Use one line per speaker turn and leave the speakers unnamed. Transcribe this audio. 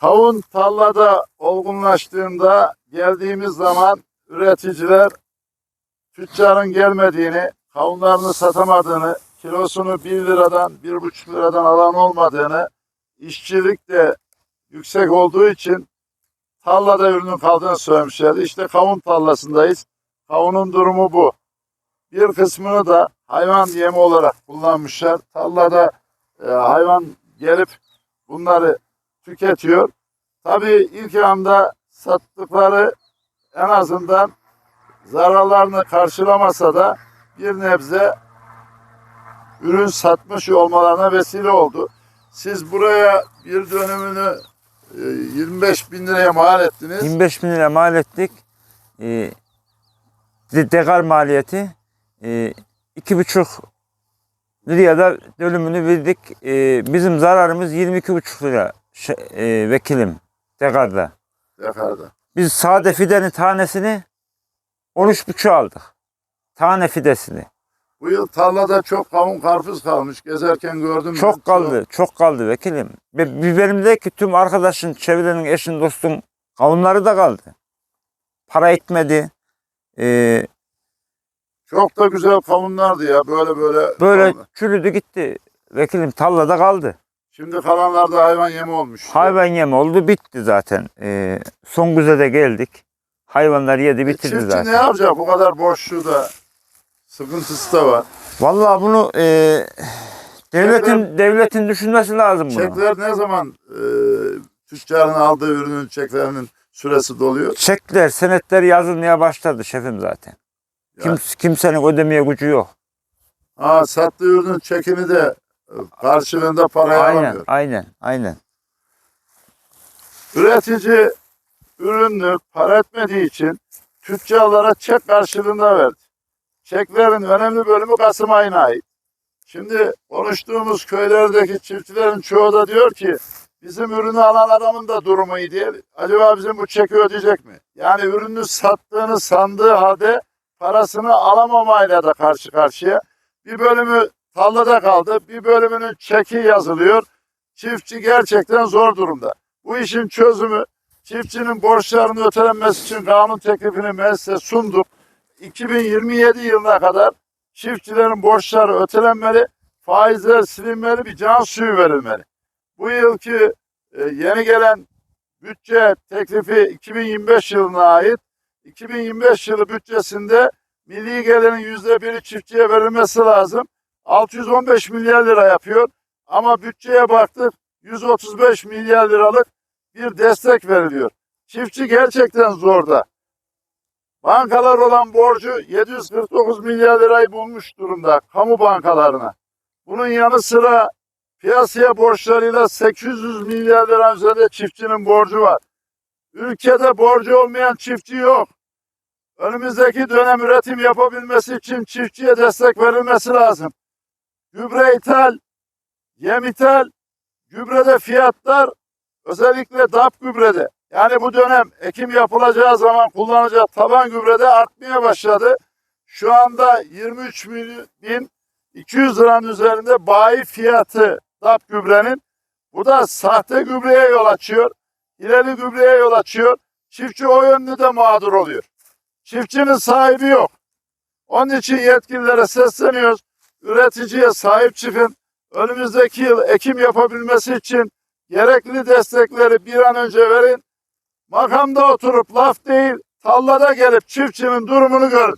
Kavun tarlada olgunlaştığında geldiğimiz zaman üreticiler tüccarın gelmediğini, kavunlarını satamadığını, kilosunu 1 liradan 1,5 liradan alan olmadığını, işçilik de yüksek olduğu için tarlada ürünün kaldığını söylemişlerdi. İşte kavun tarlasındayız. Kavunun durumu bu. Bir kısmını da hayvan yemi olarak kullanmışlar. Tarlada e, hayvan gelip bunları tüketiyor. Tabii ilk anda sattıkları en azından zararlarını karşılamasa da bir nebze ürün satmış olmalarına vesile oldu. Siz buraya bir dönümünü e, 25 bin liraya mal ettiniz.
25 bin lira mal ettik. De- dekar maliyeti e, iki buçuk liraya da dönümünü verdik. Ee, bizim zararımız 22,5 lira şey, e, vekilim dekarda.
Yakarda.
Biz sade fidenin tanesini 13,5 aldık. Tane fidesini.
Bu yıl tarlada çok kavun karpuz kalmış. Gezerken gördüm. ben.
Çok kaldı, çok kaldı vekilim. Ve biberimde ki tüm arkadaşın, çevrenin, eşin, dostum kavunları da kaldı. Para etmedi. Ee,
Çok da güzel kavunlardı ya. Böyle böyle.
böyle
kavunlar.
çürüdü gitti. Vekilim tarlada kaldı.
Şimdi kalanlar da hayvan yemi olmuş.
Hayvan yem oldu bitti zaten. Ee, son güze de geldik. Hayvanlar yedi
E,
bitirdi
Çiftçi
zaten.
ne yapacak? Bu kadar boşluğu da sıkıntısı da var.
Vallahi bunu e, devletin devletin düşünmesi lazım bunu.
Çekler ne zaman e, tüccarın aldığı ürünün çeklerinin süresi doluyor?
Çekler, senetler yazılmaya başladı şefim zaten. Kim, kimsenin ödemeye gücü yok.
Ha, sattığı ürünün çekini de e, karşılığında paraya
Aynen,
alamıyor.
aynen, aynen.
Üretici ürünü para etmediği için tüccarlara çek karşılığında verdi. Çeklerin önemli bölümü Kasım ayına ait. Şimdi konuştuğumuz köylerdeki çiftçilerin çoğu da diyor ki bizim ürünü alan adamın da durumu iyi değil. Acaba bizim bu çeki ödeyecek mi? Yani ürünü sattığını sandığı halde parasını alamamayla da karşı karşıya. Bir bölümü tarlada kaldı, bir bölümünün çeki yazılıyor. Çiftçi gerçekten zor durumda. Bu işin çözümü çiftçinin borçlarının ötelenmesi için kanun teklifini meclise sunduk. 2027 yılına kadar çiftçilerin borçları ötelenmeli, faizler silinmeli, bir can suyu verilmeli. Bu yılki e, yeni gelen bütçe teklifi 2025 yılına ait. 2025 yılı bütçesinde milli gelirin yüzde biri çiftçiye verilmesi lazım. 615 milyar lira yapıyor. Ama bütçeye baktık 135 milyar liralık bir destek veriliyor. Çiftçi gerçekten zorda. Bankalar olan borcu 749 milyar lirayı bulmuş durumda kamu bankalarına. Bunun yanı sıra piyasaya borçlarıyla 800 milyar lira üzerinde çiftçinin borcu var. Ülkede borcu olmayan çiftçi yok. Önümüzdeki dönem üretim yapabilmesi için çiftçiye destek verilmesi lazım. Gübre ithal, yem ithal, gübrede fiyatlar özellikle DAP gübrede yani bu dönem ekim yapılacağı zaman kullanılacağı taban gübrede artmaya başladı. Şu anda 23 milyon bin 200 liranın üzerinde bayi fiyatı DAP gübrenin. Bu da sahte gübreye yol açıyor. İleri gübreye yol açıyor. Çiftçi o yönlü de mağdur oluyor. Çiftçinin sahibi yok. Onun için yetkililere sesleniyoruz. Üreticiye sahip çıkın. Önümüzdeki yıl ekim yapabilmesi için gerekli destekleri bir an önce verin. Makamda oturup laf değil, tallada gelip çiftçinin durumunu görün.